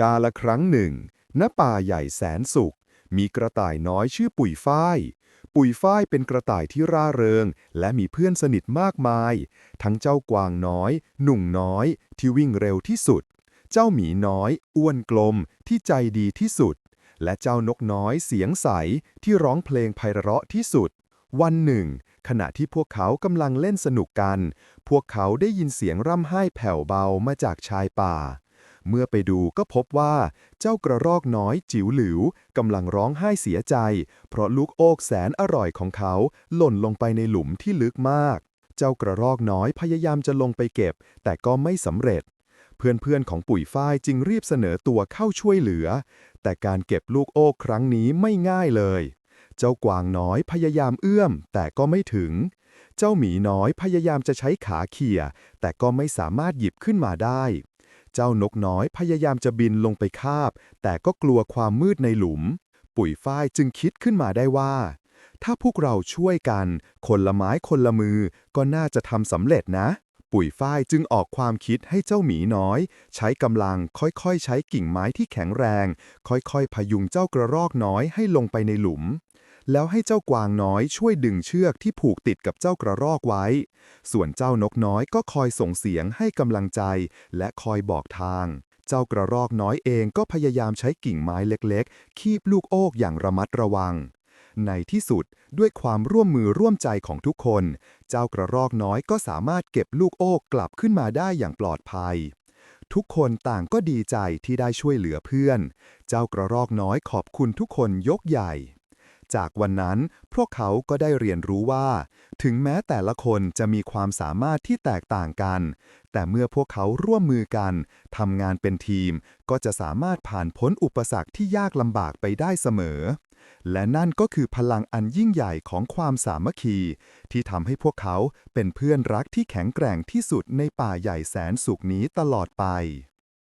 กาละครั้งหนึ่ง ณ ป่าใหญ่แสนสุข มีกระต่ายน้อยชื่อปุ๋ยฝ้าย ปุ๋ยฝ้ายเป็นกระต่ายที่ร่าเริง และมีเพื่อนสนิทมากมาย ทั้งเจ้ากวางน้อย หนุ่งน้อย ที่วิ่งเร็วที่สุด เจ้าหมีน้อย อ้วนกลม ที่ใจดีที่สุด และเจ้านกน้อยเสียงใส ที่ร้องเพลงไพเราะที่สุด วันหนึ่ง ขณะที่พวกเขากำลังเล่นสนุกกัน พวกเขาได้ยินเสียงร่ำไห้แผ่วเบามาจากชายป่า เมื่อไปดูก็พบว่าเจ้ากระรอกน้อยจิ๋วหลิวกำลังร้องไห้เสียใจ เพราะลูกโอกแสนอร่อยของเขาหล่นลงไปในหลุมที่ลึกมาก เจ้ากระรอกน้อยพยายามจะลงไปเก็บ แต่ก็ไม่สำเร็จ เพื่อนๆของปุ๋ยฝ้ายจึงรีบเสนอตัวเข้าช่วยเหลือ แต่การเก็บลูกโอกครั้งนี้ไม่ง่ายเลย เจ้ากวางน้อยพยายามเอื้อม แต่ก็ไม่ถึงเจ้าหมีน้อยพยายามจะใช้ขาเขี่ยแต่ก็ไม่สามารถหยิบขึ้นมาได้ เจ้านกน้อยพยายามจะบินลงไปคาบ แต่ก็กลัวความมืดในหลุม ปุ๋ยฝ้ายจึงคิดขึ้นมาได้ว่า ถ้าพวกเราช่วยกัน คนละไม้คนละมือ ก็น่าจะทำสำเร็จนะ ปุ๋ยฝ้ายจึงออกความคิดให้เจ้าหมีน้อย ใช้กำลังค่อยๆ ใช้กิ่งไม้ที่แข็งแรง ค่อยๆ พยุงเจ้ากระรอกน้อยให้ลงไปในหลุม แล้วให้เจ้ากวางน้อยช่วยดึงเชือกที่ผูกติดกับเจ้ากระรอกไว้ ส่วนเจ้านกน้อยก็คอยส่งเสียงให้กำลังใจ และคอยบอกทาง เจ้ากระรอกน้อยเองก็พยายามใช้กิ่งไม้เล็กๆ คีบลูกโอกอย่างระมัดระวัง ในที่สุดด้วยความร่วมมือร่วมใจของทุกคน เจ้ากระรอกน้อยก็สามารถเก็บลูกโอกกลับขึ้นมาได้อย่างปลอดภัยทุกคนต่างก็ดีใจที่ได้ช่วยเหลือเพื่อน เจ้ากระรอกน้อยขอบคุณทุกคนยกใหญ่ จากวันนั้น พวกเขาก็ได้เรียนรู้ว่า ถึงแม้แต่ละคนจะมีความสามารถที่แตกต่างกัน แต่เมื่อพวกเขาร่วมมือกันทำงานเป็นทีม ก็จะสามารถผ่านพ้นอุปสรรคที่ยากลำบากไปได้เสมอ และนั่นก็คือพลังอันยิ่งใหญ่ของความสามัคคี ที่ทำให้พวกเขาเป็นเพื่อนรักที่แข็งแกร่งที่สุดในป่าใหญ่แสนสุขนี้ตลอดไป